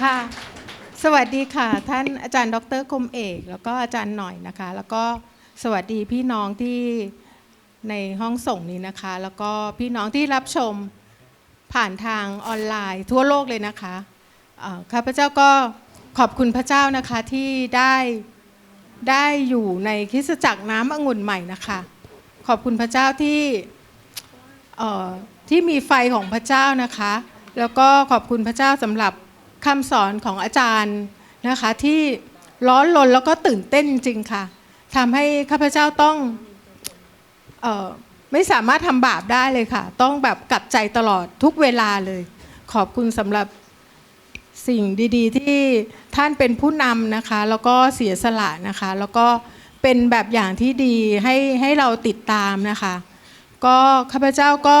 ค่ะ สวัสดีค่ะ ท่านอาจารย์ดรคมเอก แล้วก็อาจารย์หน่อยนะคะ แล้วก็สวัสดีพี่น้องที่ในห้องส่งนี้นะคะ แล้วก็พี่น้องที่รับชมผ่านทางออนไลน์ทั่วโลกเลยนะคะข้าพเจ้าก็ขอบคุณพระเจ้านะคะที่ได้ได้อยู่ในคริสตจักรน้ำองุ่นใหม่นะคะ ขอบคุณพระเจ้าที่ที่มีไฟของพระเจ้านะคะ แล้วก็ขอบคุณพระเจ้าสำหรับ คำสอนของอาจารย์นะคะที่ร้อนรนแล้วก็ตื่นเต้นจริงๆค่ะทำให้ข้าพเจ้าต้องออไม่สามารถทำบาปได้เลยค่ะ ต้องแบบกลับใจตลอดทุกเวลาเลย ขอบคุณสำหรับสิ่งดีๆ ที่ท่านเป็นผู้นำนะคะ แล้วก็เสียสละนะคะ แล้วก็เป็นแบบอย่างที่ดีให้ให้เราติดตามนะคะ ก็ข้าพเจ้าก็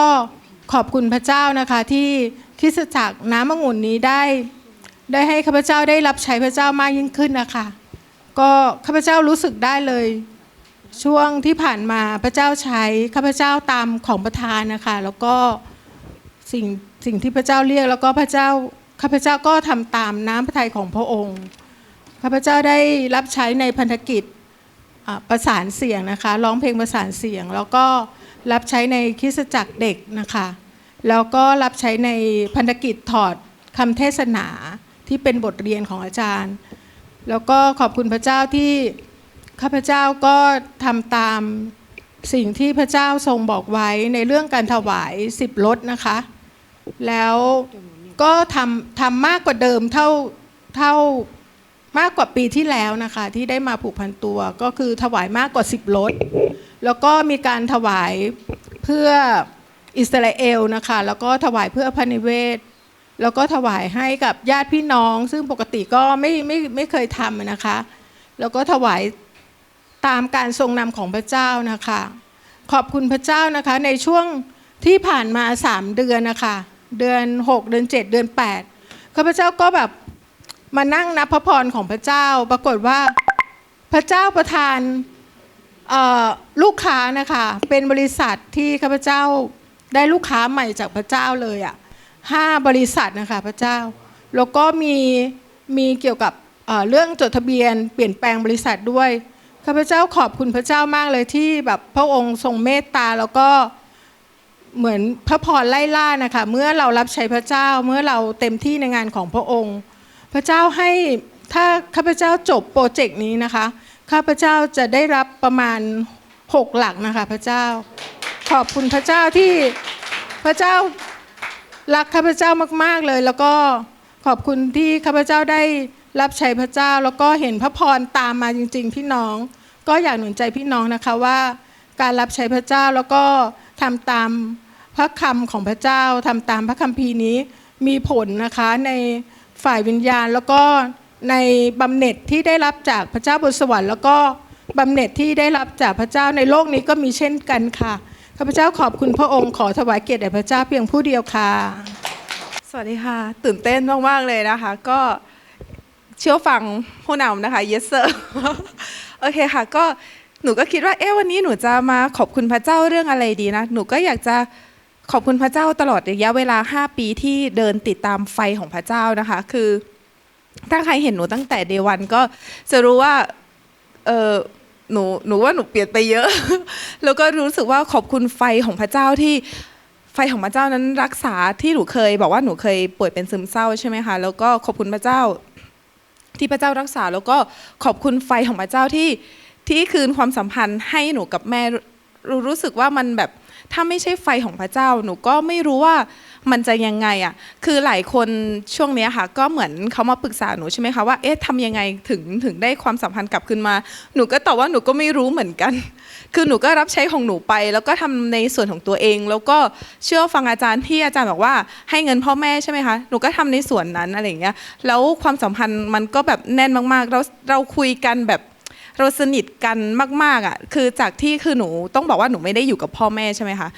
ขอบคุณพระเจ้านะคะที่คริสตจักรน้ำองุ่นนี้ได้ ได้ให้ข้าพเจ้าได้รับใช้พระเจ้ามากยิ่งขึ้นนะคะก็ข้าพเจ้ารู้สึกได้เลย ช่วงที่ผ่านมาพระเจ้าใช้ข้าพเจ้าตามของประธานนะคะแล้วก็สิ่งสิ่งที่พระเจ้าเรียกแล้วก็พระเจ้าข้าพเจ้าก็ทำตามน้ำพระทัยของพระองค์ข้าพเจ้าได้รับใช้ในพันธกิจประสานเสียงนะคะร้องเพลงประสานเสียง แล้วก็รับใช้ในคริสตจักรเด็กนะคะ แล้วก็รับใช้ในพันธกิจถอดคำเทศนา ที่เป็นบทเรียนของอาจารย์ แล้วก็ขอบคุณพระเจ้าที่ข้าพเจ้าก็ทำตามสิ่งที่พระเจ้าทรงบอกไว้ในเรื่องการถวายสิบลดนะคะ แล้วก็ทำทำมากกว่าเดิมเท่าเท่ามากกว่าปีที่แล้วนะคะ ที่ได้มาผูกพันตัวก็คือถวายมากกว่าสิบลดแล้วก็มีการถวายเพื่ออิสราเอลนะคะ แล้วก็ถวายเพื่อพระนิเวศ แล้วก็ถวายให้กับญาติพี่น้อง ซึ่งปกติก็ไม่ไม่ไม่เคยทำนะคะ แล้วก็ถวายตามการทรงนำของพระเจ้านะคะ ขอบคุณพระเจ้านะคะ ในช่วงที่ผ่านมาสามเดือนนะคะ เดือน 6 เดือน 7 เดือน8ข้าพเจ้าก็แบบมานั่งนับพระพรของพระเจ้า ปรากฏว่าพระเจ้าประทานลูกค้านะคะ เป็นบริษัทที่ข้าพเจ้าได้ลูกค้าใหม่จากพระเจ้าเลยอะ่ะ ห้าบริษัทนะคะพระเจ้า แล้วก็มีมีเกี่ยวกับเรื่องจดทะเบียน เปลี่ยนแปลงบริษัทด้วยข้าพเจ้าขอบคุณพระเจ้ามากเลยที่แบบพระองค์ทรงเมตตาแล้วก็เหมือนพระพรไล่ล่านะคะเมื่อเรารับใช้พระเจ้าเมื่อเราเต็มที่ในงานของพระองค์ พระเจ้าให้ถ้าข้าพเจ้าจบโปรเจกต์นี้นะคะข้าพเจ้าจะได้รับประมาณหกหลักนะคะพระเจ้า ขอบคุณพระเจ้าที่พระเจ้า รักข้าพเจ้ามาก ๆเลย แล้วก็ขอบคุณที่ข้าพเจ้าได้รับใช้พระเจ้า แล้วก็เห็นพระพรตามมาจริง ๆ พี่น้อง ก็อยากหนุนใจพี่น้องนะคะว่า การรับใช้พระเจ้าแล้วก็ทำตามพระคำของพระเจ้าทำตามพระคัมภีร์นี้มีผลนะคะในฝ่ายวิญญาณแล้วก็ในบำเหน็จที่ได้รับจากพระเจ้าบนสวรรค์แล้วก็บำเหน็จที่ได้รับจากพระเจ้าในโลกนี้ก็มีเช่นกันค่ะ ข้าพเจ้าขอบคุณพระองค์ขอถวายเกียรติแด่พระเจ้าเพียงผู้เดียวค่ะ สวัสดีค่ะ ตื่นเต้นมาก ๆ เลยนะคะ ก็เชื่อฟังผู้นำนะคะ yes sir โอเคค่ะ ก็หนูก็คิดว่าเอ๊ะวันนี้หนูจะมาขอบคุณพระเจ้าเรื่องอะไรดีนะ หนูก็อยากจะขอบคุณพระเจ้าตลอดระยะเวลา 5 ปีที่เดินติดตามไฟของพระเจ้านะคะ คือถ้าใครเห็นหนูตั้งแต่เดวันก็จะรู้ว่าเออ หนูหนูว่าหนูเปลี่ยนไปเยอะ แล้วก็รู้สึกว่าขอบคุณไฟของพระเจ้าที่ไฟของพระเจ้านั้นรักษาที่หนูเคย บอกว่าหนูเคยป่วยเป็นซึมเศร้าใช่ไหมคะแล้วก็ขอบคุณพระเจ้า ที่พระเจ้ารักษา แล้วก็ขอบคุณไฟของพระเจ้าที่ที่คืนความสัมพันธ์ให้หนูกับแม่รู้รู้สึกว่ามันแบบถ้าไม่ใช่ไฟของพระเจ้า หนูก็ไม่รู้ว่า มันจะยังไงอะคือหลายคนช่วงนี้ค่ะ ก็เหมือนเขามาปรึกษาหนูใช่ไหมคะว่าเอ๊ะทำยังไงถึงถึงได้ความสัมพันธ์กลับคืนมา หนูก็ตอบว่าหนูก็ไม่รู้เหมือนกัน คือหนูก็รับใช้ของหนูไป แล้วก็ทำในส่วนของตัวเอง แล้วก็เชื่อฟังอาจารย์ที่อาจารย์บอกว่าให้เงินพ่อแม่ใช่ไหมคะหนูก็ทำในส่วนนั้นอะไรอย่างเงี้ยแล้วความสัมพันธ์มันก็แบบแน่นมากๆเราเราคุยกันแบบเราสนิทกันมากๆอะคือจากที่คือหนูต้องบอกว่าหนูไม่ได้อยู่กับพ่อแม่ใช่ไหมคะ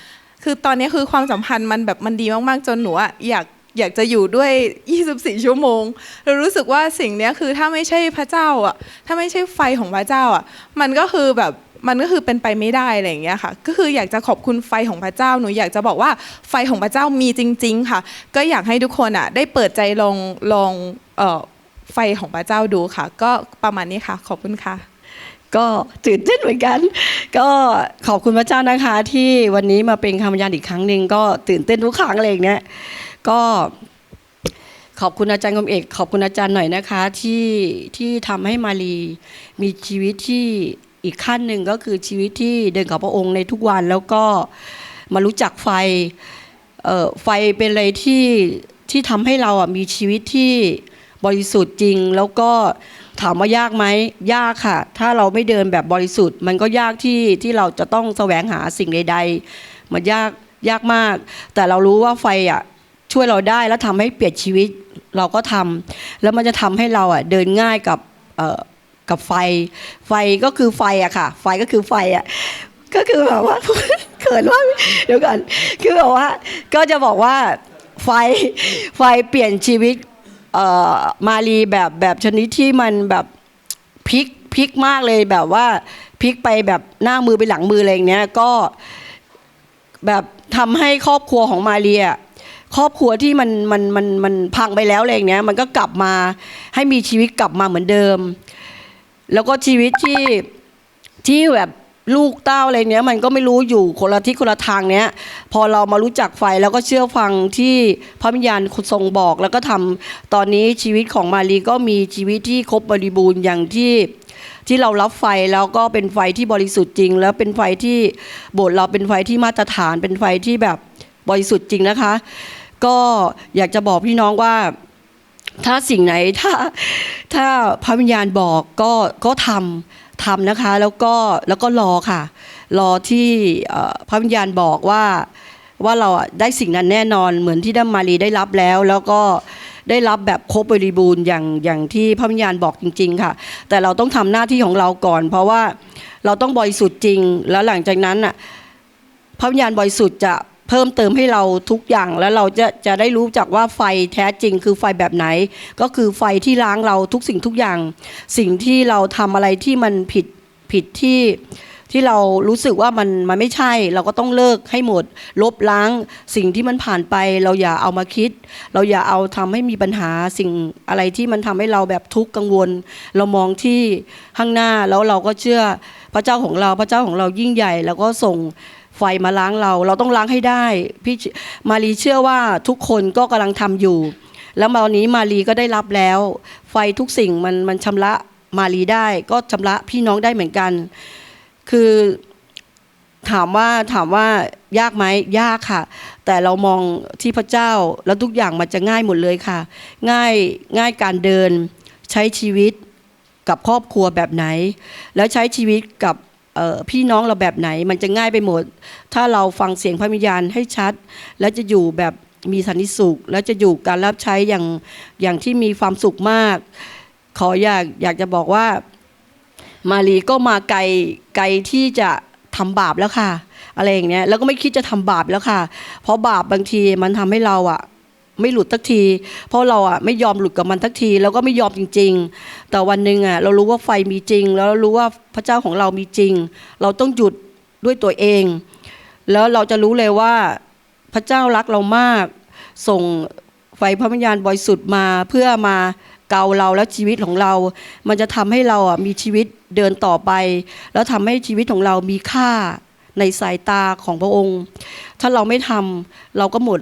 คือตอนนี้คือความสัมพันธ์มันแบบมันดีมากๆ จนหนูอะอยากอยากจะอยู่ด้วย 24 ชั่วโมง เรารู้สึกว่าสิ่งนี้คือถ้าไม่ใช่พระเจ้าอะ ถ้าไม่ใช่ไฟของพระเจ้าอะ มันก็คือแบบมันก็คือเป็นไปไม่ได้อะไรอย่างเงี้ยค่ะ ก็คืออยากจะขอบคุณไฟของพระเจ้า หนูอยากจะบอกว่าไฟของพระเจ้ามีจริง ๆ ค่ะ ก็อยากให้ทุกคนอะได้เปิดใจลองลองเอ่อไฟของพระเจ้าดูค่ะ ก็ประมาณนี้ค่ะ ขอบคุณค่ะ ก็ตื่นเต้นเหมือนกัน ก็ขอบคุณพระเจ้านะคะ ที่วันนี้มาเป็นคำยายอีกครั้งหนึ่งก็ตื่นเต้นทุกครั้งเลยเนี้ยก็ขอบคุณอาจารย์กมเอก ขอบคุณอาจารย์หน่อยนะคะ ที่ที่ทำให้มารีมีชีวิตที่อีกขั้นหนึ่งก็คือชีวิตที่เดินกับพระองค์ในทุกวันแล้วก็มารู้จักไฟเอ่อไฟเป็นอะไรที่ที่ทำให้เราอะมีชีวิตที่ บริสุทธิ์จริง แล้วก็ถามว่ายากไหมยากค่ะ ถ้าเราไม่เดินแบบบริสุทธิ์ มันก็ยากที่ที่เราจะต้องแสวงหาสิ่งใด ๆ มันยากยากมาก แต่เรารู้ว่าไฟอะช่วยเราได้แล้วทำให้เปลี่ยนชีวิตเราก็ทำแล้วมันจะทำให้เราอะเดินง่ายกับเอ่อกับไฟ ไฟก็คือไฟอะค่ะ ไฟก็คือไฟอะก็คือแบบว่าเขินว่าเดี๋ยวก่อนคือแบบว่า ก็จะบอกว่าไฟไฟเปลี่ยนชีวิต มารีแบบแบบชนิดที่มันแบบพลิกพลิกมากเลยแบบว่าพลิกไปแบบหน้ามือไปหลังมืออะไรอย่างเนี้ยก็แบบทำให้ครอบครัวของมาเรียครอบครัวที่มันมันมันมันพังไปแล้วอะไรอย่างเนี้ยมันก็กลับมาให้มีชีวิตกลับมาเหมือนเดิม แล้วก็ชีวิตที่ที่แบบ ลูกเต้าอะไรเนี้ยมันก็ไม่รู้อยู่คนละทิศคนละทางเนี้ย พอเรามารู้จักไฟแล้วก็เชื่อฟังที่พระวิญญาณทรงบอกแล้วก็ทำตอนนี้ชีวิตของมารีก็มีชีวิตที่ครบบริบูรณ์อย่างที่ที่เรารับไฟแล้วก็เป็นไฟที่บริสุทธิ์จริง แล้วเป็นไฟที่โบสถ์เราเป็นไฟที่มาตรฐาน เป็นไฟที่แบบบริสุทธิ์จริงนะคะ ก็อยากจะบอกพี่น้องว่าถ้าสิ่งไหนถ้าถ้าพระวิญญาณบอกก็ก็ทำ ทำนะคะ แล้วก็แล้วก็รอค่ะ รอที่พระวิญญาณบอกว่าว่าเราได้สิ่งนั้นแน่นอนเหมือนที่ดัมมารีได้รับแล้ว แล้วก็ได้รับแบบครบบริบูรณ์อย่างอย่างที่พระวิญญาณบอกจริง ๆ ค่ะ แต่เราต้องทำหน้าที่ของเราก่อน เพราะว่าเราต้องบริสุทธิ์จริง แล้วหลังจากนั้นอะพระวิญญาณบริสุทธิ์จะ เพิ่มเติมให้เราทุกอย่างแล้วเราจะจะได้รู้จักว่าไฟแท้จริงคือไฟแบบไหน ก็คือไฟที่ล้างเราทุกสิ่งทุกอย่าง สิ่งที่เราทำอะไรที่มันผิดผิดที่ที่เรารู้สึกว่ามันมันไม่ใช่ เราก็ต้องเลิกให้หมด ลบล้างสิ่งที่มันผ่านไป เราอย่าเอามาคิด เราอย่าเอาทำให้มีปัญหาสิ่งอะไรที่มันทำให้เราแบบทุกข์กังวล เรามองที่ข้างหน้าแล้วเราก็เชื่อพระเจ้าของเราพระเจ้าของเรายิ่งใหญ่ แล้วก็ส่ง ไฟมาล้างเรา เราต้องล้างให้ได้พี่มารีเชื่อว่าทุกคนก็กำลังทำอยู่ แล้วมาวันนี้มารีก็ได้รับแล้ว ไฟทุกสิ่งมันมันชำระมารีได้ ก็ชำระพี่น้องได้เหมือนกัน คือถามว่าถามว่ายากไหมยากค่ะ แต่เรามองที่พระเจ้าแล้วทุกอย่างมันจะง่ายหมดเลยค่ะ ง่ายง่ายการเดินใช้ชีวิตกับครอบครัวแบบไหน แล้วใช้ชีวิตกับ พี่น้องเราแบบไหน มันจะง่ายไปหมด ถ้าเราฟังเสียงพระวิญญาณให้ชัด แล้วจะอยู่แบบมีสันติสุข แล้วจะอยู่การรับใช้อย่างอย่างที่มีความสุขมาก ขออยากอยากจะบอกว่ามารีก็มาไกลไกลที่จะทำบาปแล้วค่ะ อะไรอย่างเนี้ยแล้วก็ไม่คิดจะทำบาปแล้วค่ะ เพราะบาปบางทีมันทำให้เราอะ ไม่หลุดทักที เพราะเราอะไม่ยอมหลุดกับมันทักที แล้วก็ไม่ยอมจริง ๆ แต่วันหนึ่งอะเรารู้ว่าไฟมีจริง แล้วเรารู้ว่าพระเจ้าของเรามีจริง เราต้องหยุดด้วยตัวเอง แล้วเราจะรู้เลยว่าพระเจ้ารักเรามาก ส่งไฟพระวิญญาณบริสุทธิ์มาเพื่อมาเกาเราและชีวิตของเรา มันจะทำให้เราอะมีชีวิตเดินต่อไป แล้วทำให้ชีวิตของเรามีค่าในสายตาของพระองค์ ถ้าเราไม่ทำเราก็หมด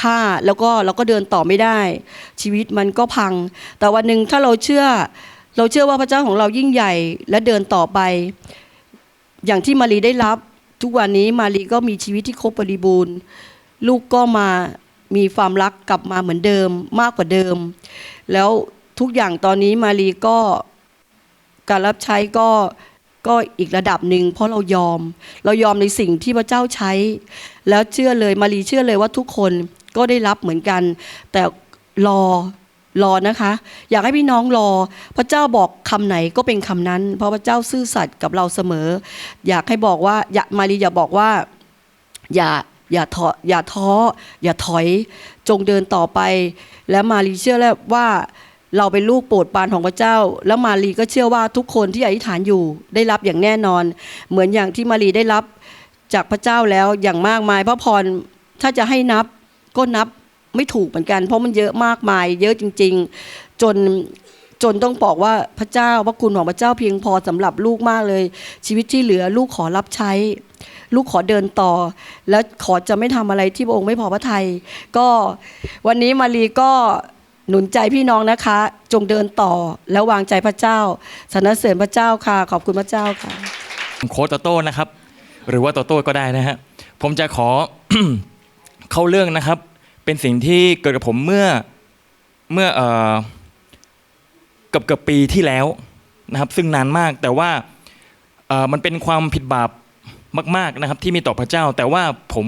ค่าแล้วก็เราก็เดินต่อไม่ได้ ชีวิตมันก็พัง แต่วันหนึ่งถ้าเราเชื่อ เราเชื่อว่าพระเจ้าของเรายิ่งใหญ่และเดินต่อไป อย่างที่มารีได้รับ ทุกวันนี้มารีก็มีชีวิตที่ครบบริบูรณ์ ลูกก็มามีความรักกลับมาเหมือนเดิมมากกว่าเดิม แล้วทุกอย่างตอนนี้มารีก็การรับใช้ก็ก็อีกระดับหนึ่งเพราะเรายอม เรายอมในสิ่งที่พระเจ้าใช้ แล้วเชื่อเลยมารีเชื่อเลยว่าทุกคน ก็ได้รับเหมือนกัน แต่รอรอนะคะ อยากให้พี่น้องรอ พระเจ้าบอกคำไหนก็เป็นคำนั้น เพราะพระเจ้าซื่อสัตย์กับเราเสมอ อยากให้บอกว่าอย่ามารีอย่าบอกว่า อย่าอย่าท้ออย่าท้ออย่าถอย จงเดินต่อไป และมารีเชื่อแล้วว่าเราเป็นลูกโปรดปานของพระเจ้า แล้วมารีก็เชื่อว่าทุกคนที่อธิษฐานอยู่ได้รับอย่างแน่นอน เหมือนอย่างที่มารีได้รับจากพระเจ้าแล้วอย่างมากมายพระพรถ้าจะให้นับ ก็นับไม่ถูกเหมือนกัน เพราะมันเยอะมากมาย เยอะจริง ๆ จนจนต้องบอกว่าพระเจ้าพระคุณของพระเจ้าเพียงพอสำหรับลูกมากเลย ชีวิตที่เหลือลูกขอรับใช้ ลูกขอเดินต่อ และขอจะไม่ทำอะไรที่พระองค์ไม่พอพระทัยก็วันนี้มารีก็หนุนใจพี่น้องนะคะ จงเดินต่อแล้ววางใจพระเจ้าสรรเสริญพระเจ้าค่ะ ขอบคุณพระเจ้าค่ะโค้ดโตโต้นะครับ หรือว่าโตโต้ก็ได้นะฮะผมจะขอ เข้าเรื่องนะครับ เป็นสิ่งที่เกิดกับผมเมื่อเมื่อเกือบเกือบปีที่แล้วนะครับ ซึ่งนานมากแต่ว่ามันเป็นความผิดบาปมาก ๆนะครับ ที่มีต่อพระเจ้า แต่ว่าผม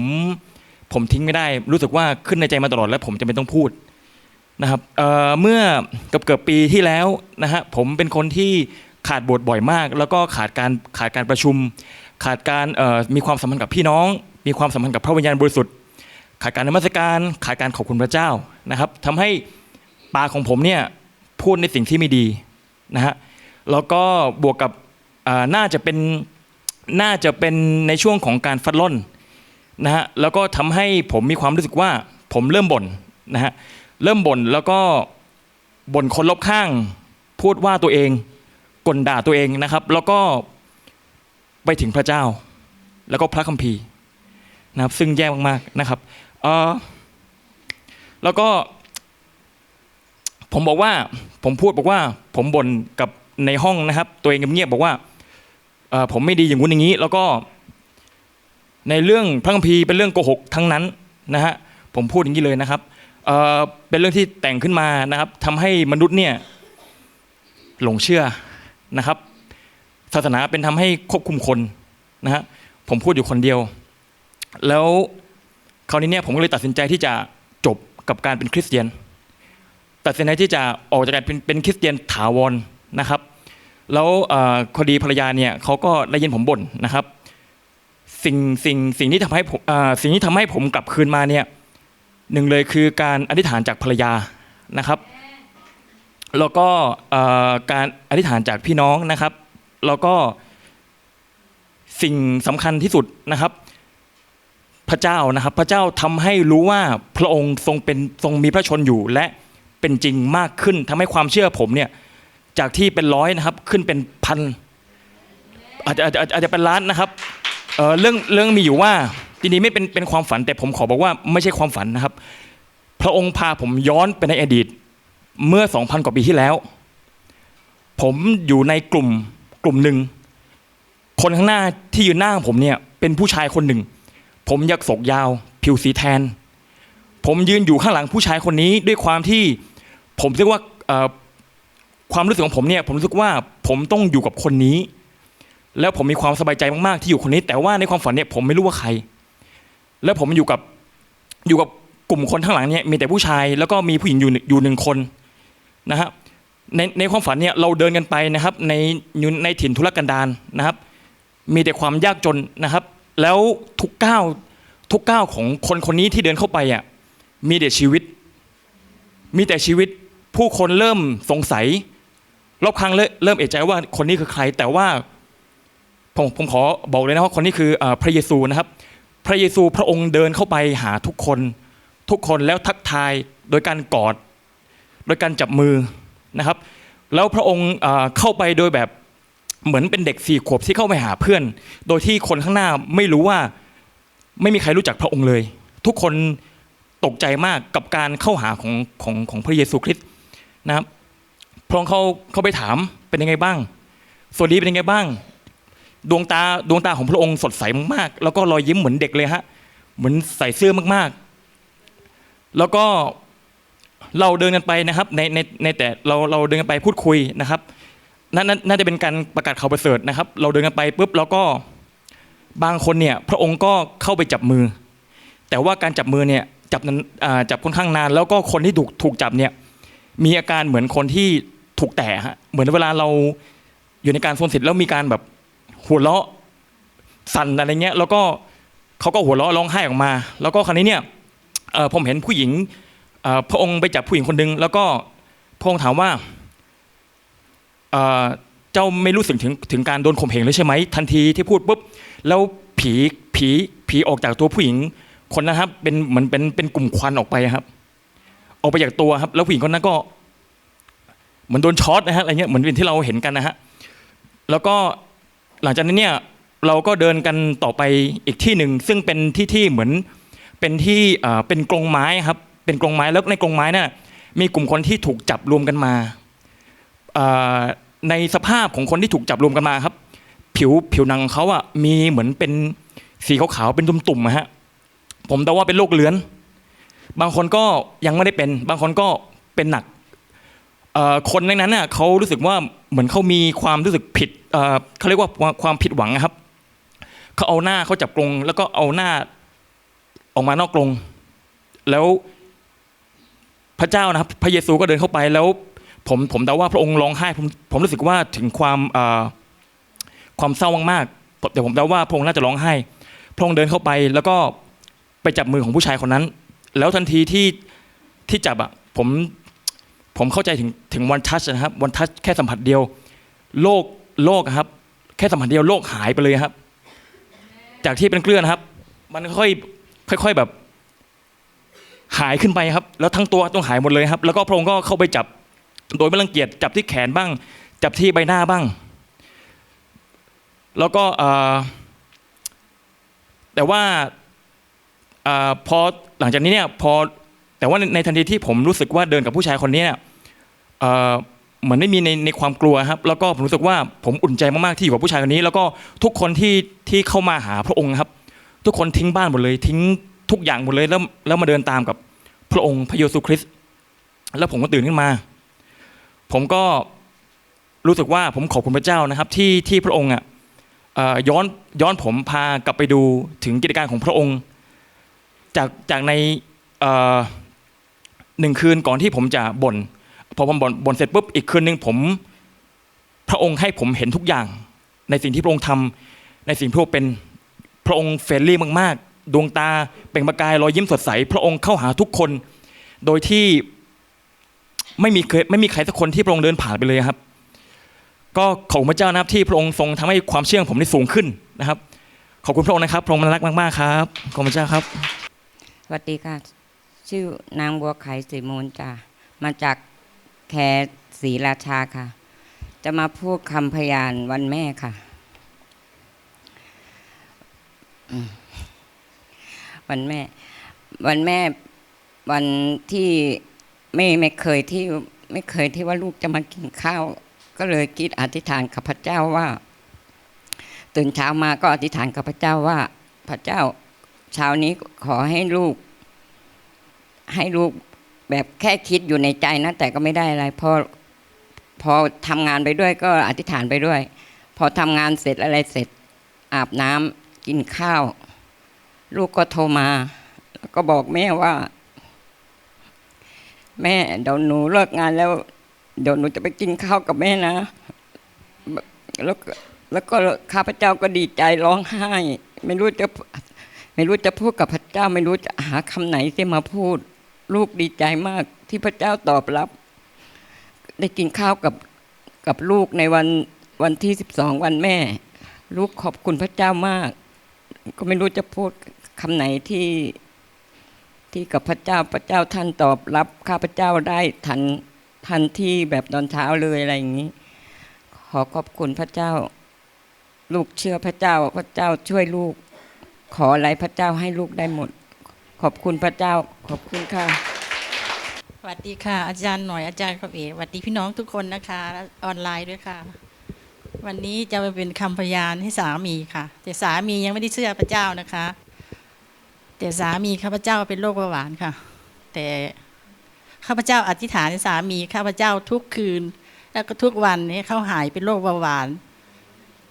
ผมทิ้งไม่ได้ รู้สึกว่าขึ้นในใจมาตลอดและผมจะไม่ต้องพูดนะครับเเมื่อเกือบเกือบปีที่แล้วนะฮะผมเป็นคนที่ขาดบทบ่อยมาก แล้วก็ขาดการขาดการประชุม ขาดการมีความสัมพันธ์กับพี่น้อง มีความสัมพันธ์กับพระวิญญาณบริสุทธิ์ ขาดการนมัสการขาดการขอบคุณพระเจ้านะครับทำให้ปากของผมเนี่ยพูดในสิ่งที่ไม่ดีนะฮะแล้วก็บวกกับน่าจะเป็นน่าจะเป็นในช่วงของการฟัดล่นนะฮะแล้วก็ทำให้ผมมีความรู้สึกว่าผมเริ่มบ่นนะฮะเริ่มบ่นแล้วก็บ่นคนรอบข้าง พูดว่าตัวเองกลด่าตัวเองนะครับ แล้วก็ไปถึงพระเจ้า แล้วก็พระคัมภีร์นะครับซึ่งแย่มากๆนะครับ แล้วก็ผมบอกว่าผมพูดบอกว่า ผมบ่นกับในห้องนะครับ ตัวเองเงียบๆบอกว่าผมไม่ดีอย่างงู้นอย่างนี้ แล้วก็ ในเรื่องพระคัมภีร์เป็นเรื่องโกหกทั้งนั้นนะฮะผมพูดอย่างนี้เลยนะครับเอ่อเป็นเรื่องที่แต่งขึ้นมานะครับทำให้มนุษย์เนี่ยหลงเชื่อนะครับ ศาสนาเป็นทำให้ควบคุมคนนะฮะผมพูดอยู่คนเดียว แล้ว คราวนี้เนี่ยผมก็เลยตัดสินใจที่จะจบกับการเป็นคริสเตียน ตัดสินใจที่จะออกจากการเป็นเป็นคริสเตียนถาวรนะครับ แล้วอ่อคดีภรรยาเนี่ยเขาก็ได้ยินผมบ่นนะครับ สิ่งสิ่งสิ่งที่ทำให้ผมสิ่งที่ทำให้ผมกลับคืนมาเนี่ยหนึ่งเลยคือการอธิษฐานจากภรรยานะครับ แล้วก็การอธิษฐานจากพี่น้องนะครับ แล้วก็สิ่งสำคัญที่สุดนะครับ พระเจ้านะครับ พระเจ้าทำให้รู้ว่าพระองค์ทรงเป็นทรงมีพระชนอยู่และเป็นจริงมากขึ้นทำให้ความเชื่อผมเนี่ยจากที่เป็นร้อยนะครับขึ้นเป็นพันอาจจะอาจจะอาจจะเป็นล้านนะครับเเรื่องเรื่องมีอยู่ว่าทีนี้ไม่เป็นเป็นความฝันแต่ผมขอบอกว่าไม่ใช่ความฝันนะครับ พระองค์พาผมย้อนไปในอดีต เมื่อ 2,000 กว่าปีที่แล้ว ผมอยู่ในกลุ่มกลุ่มหนึ่งคนข้างหน้าที่ยืนหน้าผมเนี่ยเป็นผู้ชายคนหนึ่ง ผมยักศกยาว ผิวสีแทน ผมยืนอยู่ข้างหลังผู้ชายคนนี้ด้วยความที่ผมรู้สึกว่าความรู้สึกของผมเนี่ยผมรู้สึกว่าผมต้องอยู่กับคนนี้ แล้วผมมีความสบายใจมากๆที่อยู่คนนี้ แต่ว่าในความฝันเนี่ยผมไม่รู้ว่าใคร แล้วผมอยู่กับอยู่กับกลุ่มคนข้างหลังเนี่ยมีแต่ผู้ชาย แล้วก็มีผู้หญิงอยู่อยู่หนึ่งคนนะฮะในในความฝันเนี่ยเราเดินกันไปนะครับ ในในถิ่นทุรกันดารนะครับ มีแต่ความยากจนนะครับ แล้วทุกก้าวทุกก้าวของคนคนนี้ที่เดินเข้าไปอะมีแต่ชีวิต มีแต่ชีวิตผู้คนเริ่มสงสัยรอบครั้งเริ่มเอะใจว่าคนนี้คือใคร แต่ว่าผมผมขอบอกเลยนะว่าคนนี้คืออพระเยซูนะครับ พระเยซูพระองค์เดินเข้าไปหาทุกคน ทุกคนแล้วทักทายโดยการกอด โดยการจับมือนะครับ แล้วพระองค์เข้าไปโดยแบบ เหมือนเป็นเด็กสี่ขวบที่เข้าไปหาเพื่อน โดยที่คนข้างหน้าไม่รู้ว่าไม่มีใครรู้จักพระองค์เลย ทุกคนตกใจมากกับการเข้าหาของของของพระเยซูคริสต์นะครับพระองค์เขาเขาไปถามเป็นยังไงบ้างสวัสดีเป็นยังไงบ้าง ดวงตาดวงตาของพระองค์สดใสมากๆแล้วก็รอยยิ้มเหมือนเด็กเลยฮะเหมือนใส่เสื้อมากๆ แล้วก็เราเดินกันไปนะครับในในในแต่เราเราเดินกันไปพูดคุยนะครับ นั่นน่าจะเป็นการประกาศข่าวประเสริฐนะครับ เราเดินกันไปปุ๊บแล้วก็บางคนเนี่ยพระองค์ก็เข้าไปจับมือ แต่ว่าการจับมือเนี่ยจับนั้นจับค่อนข้างนาน แล้วก็คนที่ถูกถูกจับเนี่ยมีอาการเหมือนคนที่ถูกแตะฮะเหมือนเวลาเราอยู่ในการทรงสิทธิ์แล้วมีการแบบหัวเราะสั่นอะไรเงี้ยแล้วก็เขาก็หัวเราะร้องไห้ออกมา แล้วก็คราวนี้เนี่ยผมเห็นผู้หญิงพระองค์ไปจับผู้หญิงคนหนึงแล้วก็พระองค์ถามว่า เจ้าไม่รู้สึกถึงถึงการโดนข่มเหงเลยใช่ไหมทันทีที่พูดปุ๊บแล้วผีผีผีออกจากตัวผู้หญิงคนนั้นครับเป็นเหมือนเป็นเป็นกลุ่มควันออกไปครับ ออกไปจากตัวครับ แล้วผู้หญิงคนนั้นก็เหมือนโดนช็อตนะฮะอะไรเงี้ยเหมือนเป็นที่เราเห็นกันนะฮะแล้วก็หลังจากนั้นเนี่ยเราก็เดินกันต่อไปอีกที่หนึ่งซึ่งเป็นที่ที่เหมือนเป็นที่เป็นกรงไม้ครับ เป็นกรงไม้แล้วในกรงไม้น่ะมีกลุ่มคนที่ถูกจับรวมกันมา ในสภาพของคนที่ถูกจับรวมกันมาครับ ผิวผิวหนังของเขาอะมีเหมือนเป็นสีขาวๆเป็นตุ่มๆอะฮะผมเดาว่าเป็นโรคเลื้อน บางคนก็ยังไม่ได้เป็น บางคนก็เป็นหนักคนในนั้นน่ะเขารู้สึกว่าเหมือนเขามีความรู้สึกผิดเอ่อเขาเรียกว่าความผิดหวังนะครับเขาเอาหน้าเขาจับกรงแล้วก็เอาหน้าออกมานอกกรงแล้วพระเจ้านะครับ พระเยซูก็เดินเข้าไปแล้ว ผมผมเดาว่าพระองค์ร้องไห้ผมผมรู้สึกว่าถึงความความเศร้ามากๆแต่ผมเดาว่าพระองค์น่าจะร้องไห้ พระองค์เดินเข้าไป แล้วก็ไปจับมือของผู้ชายคนนั้น แล้วทันทีที่ที่จับอะผมผมเข้าใจถึงถึงวันทัชนะครับวันทัชแค่สัมผัสเดียว โลกโลกครับ แค่สัมผัสเดียวโลกหายไปเลยครับ จากที่เป็นเกลือนะครับ มันค่อยค่อยๆแบบ หายขึ้นไปครับ แล้วทั้งตัวต้องหายหมดเลยครับ แล้วก็พระองค์ก็เข้าไปจับ โดยไม่รังเกียจจับที่แขนบ้าง จับที่ใบหน้าบ้าง แล้วก็แต่ว่าอพอหลังจากนี้เนี่ยพอแต่ว่าในในทันทีที่ผมรู้สึกว่าเดินกับผู้ชายคนนี้เนี่ยเอ่อเหมือนไม่มีในในความกลัวครับ แล้วก็ผมรู้สึกว่าผมอุ่นใจมากๆที่อยู่กับผู้ชายคนนี้ แล้วก็ทุกคนที่ที่เข้ามาหาพระองค์ครับ ทุกคนทิ้งบ้านหมดเลยทิ้งทุกอย่างหมดเลยแล้วแล้วมาเดินตามกับพระองค์พระเยซูคริสต์แล้วผมก็ตื่นขึ้นมา ผมก็รู้สึกว่าผมขอบคุณพระเจ้านะครับ ที่ที่พระองค์อะย้อนย้อนผมพากลับไปดูถึงกิจการของพระองค์ จากจากในหนึ่งคืนก่อนที่ผมจะบ่นพอผมบ่นบ่นเสร็จปุ๊บอีกคืนหนึ่งผม พระองค์ให้ผมเห็นทุกอย่าง ในสิ่งที่พระองค์ทำในสิ่งที่พระองค์เป็นพระองค์เฟรนลี่มาก ๆ ดวงตาเปล่งประกายรอยยิ้มสดใส พระองค์เข้าหาทุกคน โดยที่ ไม่มีเคยไม่มีใครสักคนที่พระองค์เดินผ่านไปเลยครับ ก็ขอบพระเจ้านะครับที่พระองค์ทรงทำให้ความเชื่อของผมได้สูงขึ้นนะครับ ขอบคุณพระองค์นะครับ พระองค์มันรักมากๆครับขอบพระเจ้าครับสวัสดีค่ะชื่อนางบัวไข่สีมูลจ้ะมาจากแคศรีราชาค่ะ จะมาพูดคำพยานวันแม่ค่ะ วันแม่ วันแม่วันที่ ไม่ไม่เคยที่ไม่เคยที่ว่าลูกจะมากินข้าว ก็เลยคิดอธิษฐานกับพระเจ้าว่า ตื่นเช้ามาก็อธิษฐานกับพระเจ้าว่า พระเจ้าเช้านี้ขอให้ลูก ให้ลูกแบบแค่คิดอยู่ในใจนะ แต่ก็ไม่ได้อะไรพอพอทำงานไปด้วยก็อธิษฐานไปด้วย พอทำงานเสร็จอะไรเสร็จ อาบน้ำกินข้าว ลูกก็โทรมา แล้วก็บอกแม่ว่า แม่เดี๋ยวหนูเลิกงานแล้ว เดี๋ยวหนูจะไปกินข้าวกับแม่นะ แล้วแล้วก็ข้าพเจ้าก็ดีใจร้องไห้ ไม่รู้จะไม่รู้จะพูดกับพระเจ้า ไม่รู้จะหาคำไหนที่มาพูด ลูกดีใจมากที่พระเจ้าตอบรับ ได้กินข้าวกับกับลูกในวันวันที่สิบสองวันแม่ ลูกขอบคุณพระเจ้ามาก ก็ไม่รู้จะพูดคำไหนที่ ที่กับพระเจ้าพระเจ้าท่านตอบรับข้าพระเจ้าได้ทันทันที่แบบตอนเช้าเลยอะไรอย่างนี้ ขอขอบคุณพระเจ้า ลูกเชื่อพระเจ้าพระเจ้าช่วยลูก ขออะไรพระเจ้าให้ลูกได้หมด ขอบคุณพระเจ้าขอบคุณค่ะสวัสดีค่ะ อาจารย์หน่อยอาจารย์ครับเอกสวัสดีพี่น้องทุกคนนะคะและออนไลน์ด้วยค่ะ วันนี้จะมาเป็นคำพยานให้สามีค่ะ แต่สามียังไม่ได้เชื่อพระเจ้านะคะ แต่สามีข้าพเจ้าเป็นโรคเบาหวานค่ะ แต่ข้าพเจ้าอธิษฐานสามีข้าพเจ้าทุกคืน แล้วก็ทุกวันนี้เขาหายเป็นโรคเบาหวาน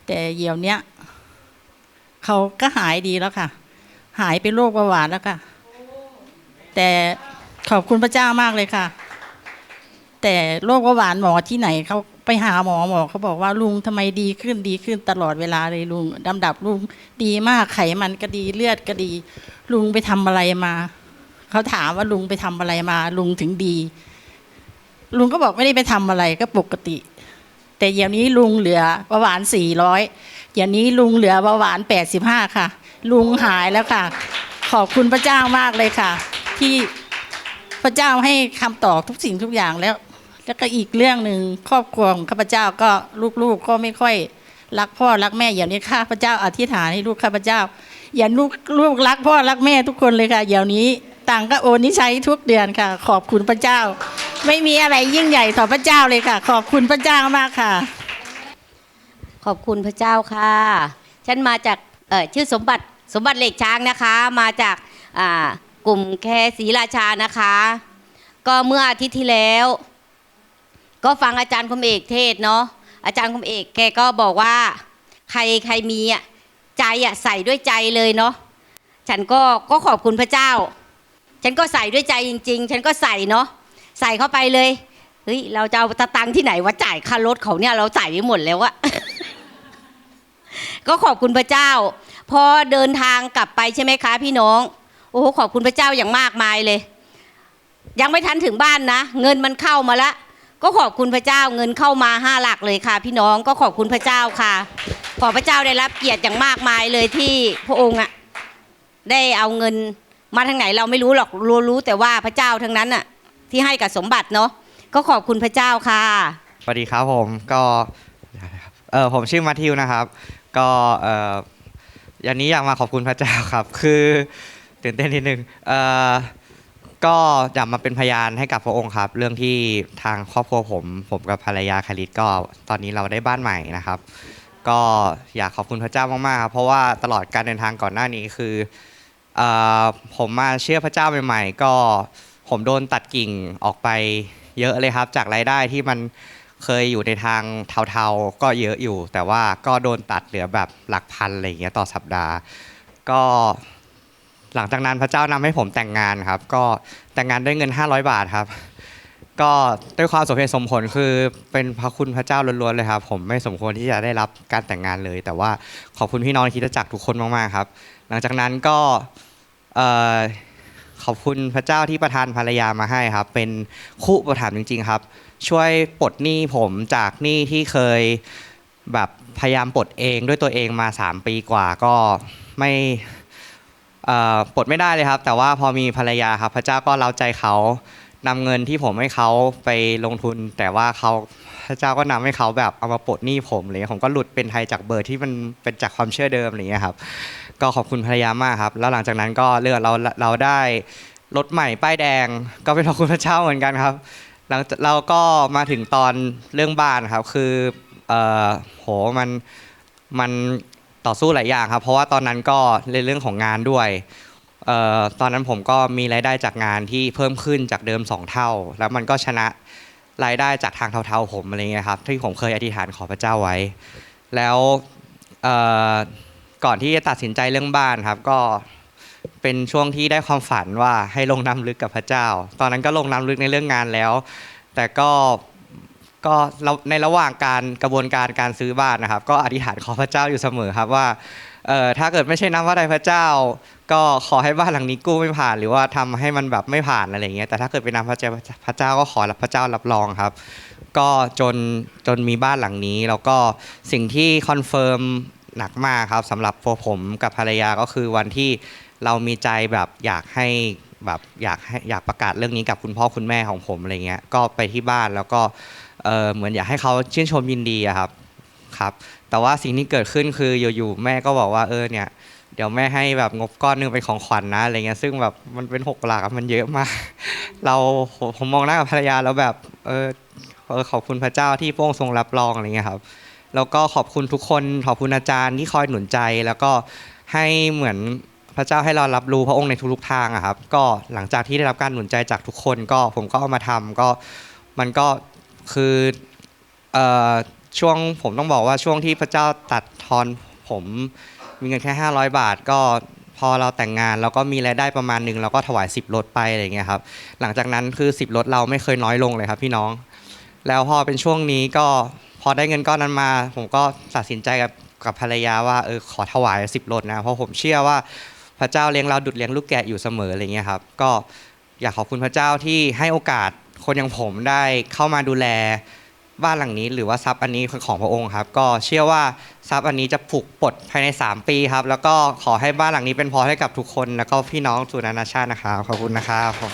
แต่เดี๋ยวเนี้ยเขาก็หายดีแล้วค่ะ หายเป็นโรคเบาหวานแล้วค่ะ แต่ขอบคุณพระเจ้ามากเลยค่ะ แต่โรคเบาหวานหมอที่ไหนเขา ไปหาหมอหมอเขาบอกว่าลุงทำไมดีขึ้นดีขึ้นตลอดเวลาเลยลุงลำดับลุงดีมากไขมันก็ดีเลือดก็ดี ลุงไปทำอะไรมาเขาถามว่าลุงไปทำอะไรมา ลุงถึงดี ลุงก็บอกไม่ได้ไปทำอะไรก็ปกติ แต่เดี๋ยวนี้ลุงเหลือเบาหวานสี่ร้อยเดี๋ยวนี้ลุงเหลือเบาหวานแปดสิบห้าค่ะ ลุงหายแล้วค่ะ ขอบคุณพระเจ้ามากเลยค่ะ ที่พระเจ้าให้คำตอบทุกสิ่งทุกอย่างแล้ว แล้วก็อีกเรื่องหนึ่งครอบครัวของข้าพเจ้าก็ลูกๆก็ไม่ค่อยรักพ่อรักแม่อย่างนี้ข้าพเจ้าอธิษฐานให้ลูกข้าพเจ้า อย่าลูกลูกรักพ่อรักแม่ทุกคนเลยค่ะเดี๋ยวนี้ต่างก็โอนนิชัยทุกเดือนค่ะ ขอบคุณพระเจ้า ไม่มีอะไรยิ่งใหญ่ต่อพระเจ้าเลยค่ะ ขอบคุณพระเจ้ามากค่ะ ขอบคุณพระเจ้าค่ะ ฉันมาจากเอ่อชื่อสมบัติสมบัติเหล็กช้างนะคะ มาจากอ่ากลุ่มแคศรีราชานะคะ ก็เมื่ออาทิตย์ที่แล้ว ก็ฟังอาจารย์คมเอกเทศเนาะอาจารย์คมเอกแกก็บอกว่า ใครใครมีอะใจอะใส่ด้วยใจเลยเนาะฉันก็ก็ขอบคุณพระเจ้า ฉันก็ใส่ด้วยใจจริง ๆ ฉันก็ใส่เนาะใส่เข้าไปเลยเฮ้ยเราจะเอาตะตังที่ไหนวะจ่ายค่ารถเขาเนี่ยเราใส่ไปหมดแล้วอะก็ขอบคุณพระเจ้า พอเดินทางกลับไปใช่ไหมคะ พี่น้อง โอ้ขอบคุณพระเจ้าอย่างมากมายเลย ยังไม่ทันถึงบ้านนะ เงินมันเข้ามาและ ก็ขอบคุณพระเจ้าเงินเข้ามาห้าหลักเลยค่ะ พี่น้องก็ขอบคุณพระเจ้าค่ะ ขอพระเจ้าได้รับเกียรติอย่างมากมายเลยที่พระองค์อะได้เอาเงินมาทางไหนเราไม่รู้หรอกรู้รู้แต่ว่าพระเจ้าทั้งนั้นอะที่ให้กับสมบัติเนาะก็ขอบคุณพระเจ้าค่ะสวัสดีครับผมก็เออผมชื่อมาทิวนะครับ ก็เอออย่างนี้อยากมาขอบคุณพระเจ้าครับ คือตื่นเต้นนิดนึงเออ ก็อยากมาเป็นพยานให้กับพระองค์ครับ เรื่องที่ทางครอบครัวผม ผมกับภรรยาคาริตก็ตอนนี้เราได้บ้านใหม่นะครับ ก็อยากขอบคุณพระเจ้ามากๆครับเพราะว่าตลอดการเดินทางก่อนหน้านี้คือเออผมมาเชื่อพระเจ้าใหม่ ๆ ก็ผมโดนตัดกิ่งออกไปเยอะเลยครับ จากรายได้ที่มันเคยอยู่ในทางเทาๆก็เยอะอยู่ แต่ว่าก็โดนตัดเหลือแบบหลักพันอะไรอย่างเงี้ยต่อสัปดาห์ ก็ หลังจากนั้นพระเจ้านำให้ผมแต่งงานครับ ก็แต่งงานด้วยเงิน 500 บาทครับ ก็ด้วยความสมเหตุสมผลคือเป็นพระคุณพระเจ้าล้วนๆเลยครับ ผมไม่สมควรที่จะได้รับการแต่งงานเลย แต่ว่าขอบคุณพี่น้องคิดจักรทุกคนมากๆครับ หลังจากนั้นก็ขอบคุณพระเจ้าที่ประทานภรรยามาให้ครับ เป็นคู่ประถามจริง ๆ ครับ ช่วยปลดหนี้ผมจากหนี้ที่เคยแบบพยายามปลดเองด้วยตัวเองมา 3 ปีกว่าก็ไม่ เอ่อปลดไม่ได้เลยครับ แต่ว่าพอมีภรรยาครับ พระเจ้าก็เล้าใจเขานำเงินที่ผมให้เขาไปลงทุน แต่ว่าเขาพระเจ้าก็นำให้เขาแบบเอามาปลดหนี้ผมอะไรเลยผมก็หลุดเป็นไทยจากเบอร์ที่มันเป็นจากความเชื่อเดิมอะไรอย่างเงี้ยครับ ก็ขอบคุณภรรยามากครับ แล้วหลังจากนั้นก็เลือกเราเราได้รถใหม่ป้ายแดง ก็เป็นขอบคุณพระเจ้าเหมือนกันครับ หลังจากเราก็มาถึงตอนเรื่องบ้านครับ คือเอ่อโหมันมัน ต่อสู้หลายอย่างครับ เพราะว่าตอนนั้นก็ในเรื่องของงานด้วยเอ่อตอนนั้นผมก็มีรายได้จากงานที่เพิ่มขึ้นจากเดิม 2 เท่า แล้วมันก็ชนะรายได้จากทางเทาๆผมอะไรเงี้ยครับที่ผมเคยอธิษฐานขอพระเจ้าไว้ แล้วเอ่อก่อนที่จะตัดสินใจเรื่องบ้านครับก็เป็นช่วงที่ได้ความฝันว่าให้ลงน้ำลึกกับพระเจ้า ตอนนั้นก็ลงน้ำลึกในเรื่องงานแล้ว แต่ก็ ก็เราในระหว่างการกระบวนการการซื้อบ้านนะครับ ก็อธิษฐานขอพระเจ้าอยู่เสมอครับว่าเอ่อถ้าเกิดไม่ใช่น้ำพระทัยพระเจ้า ก็ขอให้บ้านหลังนี้กู้ไม่ผ่านหรือว่าทำให้มันแบบไม่ผ่านอะไรอย่างเงี้ยแต่ถ้าเกิดเป็นน้ำพระเจ้าพระเจ้าก็ขอรับพระเจ้ารับรองครับ ก็จนจนมีบ้านหลังนี้ แล้วก็สิ่งที่คอนเฟิร์มหนักมากครับสำหรับตัวผมกับภรรยาก็คือวันที่เรามีใจแบบอยากให้แบบอยากให้อยากประกาศเรื่องนี้กับคุณพ่อคุณแม่ของผมอะไรเงี้ยก็ไปที่บ้านแล้วก็ เออเหมือนอยากให้เขาชื่นชมยินดีอะครับครับ แต่ว่าสิ่งที่เกิดขึ้นคืออยู่ๆแม่ก็บอกว่าเออเนี่ยเดี๋ยวแม่ให้แบบงบก้อนหนึงเป็นของขวัญนะอะไรเงี้ยซึ่งแบบมันเป็นหกหลักมันเยอะมาก เราผมมองหน้ากับภรรยาแล้วแบบเออเออขอบคุณพระเจ้าที่พระองค์ทรงรับรองอะไรเงี้ยครับแล้วก็ขอบคุณทุกคนขอบคุณอาจารย์ที่คอยหนุนใจ แล้วก็ให้เหมือนพระเจ้าให้เรารับรู้พระองค์ในทุกๆทางอะครับ ก็หลังจากที่ได้รับการหนุนใจจากทุกคนก็ผมก็เอามาทำก็มันก็ คือเอ่อช่วงผมต้องบอกว่าช่วงที่พระเจ้าตัดทอนผมมีเงินแค่ 500 บาท ก็พอเราแต่งงานเราก็มีรายได้ประมาณหนึ่งเราก็ถวาย 10รถไปอะไรเงี้ยครับหลังจากนั้นคือ 10รถเราไม่เคยน้อยลงเลยครับพี่น้อง แล้วพอเป็นช่วงนี้ก็พอได้เงินก้อนนั้นมา ผมก็ตัดสินใจกับกับภรรยาว่าเออขอถวายสิบรถนะเพราะผมเชื่อว่าพระเจ้าเลี้ยงเราดุดเลี้ยงลูกแกะอยู่เสมออะไรเงี้ยครับก็อยากขอบคุณพระเจ้าที่ให้โอกาส คนอย่างผมได้เข้ามาดูแลบ้านหลังนี้ หรือว่าทรัพย์อันนี้ของพระองค์ครับ ก็เชื่อว่าทรัพย์อันนี้จะผูกปลดภายใน 3 ปีครับ แล้วก็ขอให้บ้านหลังนี้เป็นพอให้กับทุกคน แล้วก็พี่น้องสุนานาชาตินะครับขอบคุณนะครับผม